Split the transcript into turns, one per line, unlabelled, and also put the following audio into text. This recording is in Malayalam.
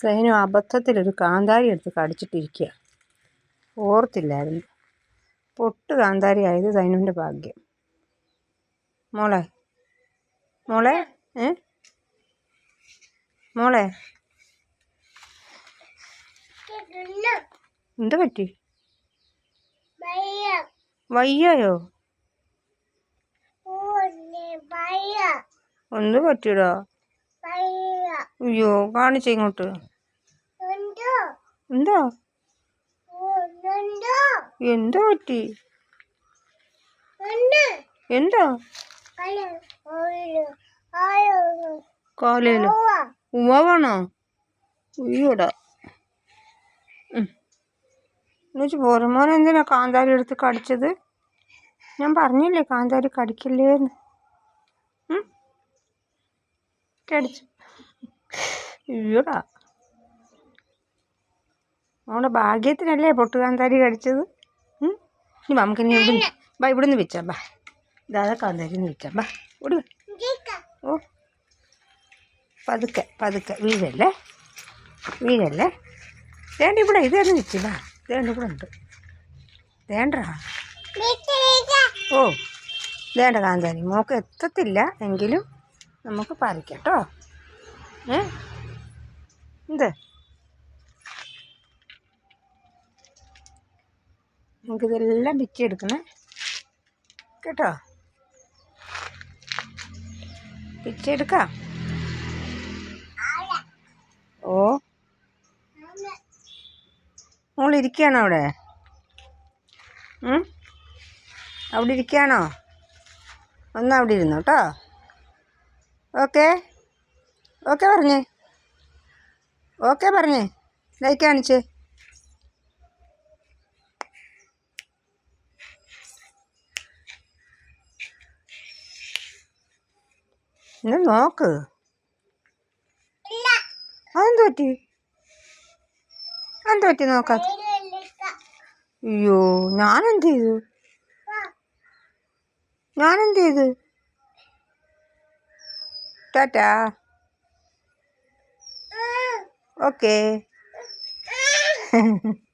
സൈനു അബദ്ധത്തിലൊരു കാന്താരി എടുത്ത് കടിച്ചിട്ടിരിക്കുക ഓർത്തില്ലായിരുന്നു. പൊട്ട് കാന്താരി ആയത് സൈനുവിന്റെ ഭാഗ്യം. മോളെ മോളെ ഏ? മോളെ. എന്ത് പറ്റി? വയ്യായോ? ഒന്ന് പറ്റിയടാ? അയ്യോ കാണിച്ച ഇങ്ങോട്ട്. എന്താ? എന്താ പറ്റി? എന്താ? കാലയിലോ ഉമ്മാവാണോ അയ്യോടാ എന്നുവെച്ച് പോരമോൻ എന്തിനാ കാന്താരി എടുത്ത് കടിച്ചത്? ഞാൻ പറഞ്ഞില്ലേ കാന്താരി കടിക്കില്ലേന്ന്. കടിച്ചു. അയ്യോടാ നമ്മുടെ ഭാഗ്യത്തിനല്ലേ പൊട്ടുകാന്താരി കടിച്ചത്? ഇനി നമുക്ക് ഇനി ഇവിടെ ബാ ഇവിടെ വെച്ചാ ബാ കാന്താരി നിന്ന് വെച്ചാ ബാ ഓടി ഓ. പതുക്കെ പതുക്കെ. വീഴല്ലേ? വീഴല്ലേ? വേണ്ട ഇവിടെ ഇത് തന്നെ വെച്ചു ബാ വേണ്ട ഇവിടെ ഉണ്ട്. വേണ്ട ഓ. വേണ്ട കാന്താരി. മോക്ക് എത്തത്തില്ല എങ്കിലും നമുക്ക് പറിക്കാം കേട്ടോ. ഏ? എന്ത്? നമുക്കിതെല്ലാം പിച്ചെടുക്കണേ കേട്ടോ? പിച്ചെടുക്കാം ഓ. മോളിരിക്കുകയാണോ അവിടെ? അവിടെ ഇരിക്കുകയാണോ? ഒന്ന് അവിടെ ഇരുന്നു കേട്ടോ? ഓക്കെ. ഓക്കെ പറഞ്ഞേ. ഓക്കെ പറഞ്ഞേ. ലൈക്ക് കാണിച്ചേ. ഇന്ന് നോക്ക്. അതെന്ത് പറ്റി? എന്ത് പറ്റി നോക്കാത്ത അയ്യോ ഞാനെന്ത് ചെയ്തു? ഞാനെന്ത് ചെയ്തു? ടാറ്റാ. ഓക്കേ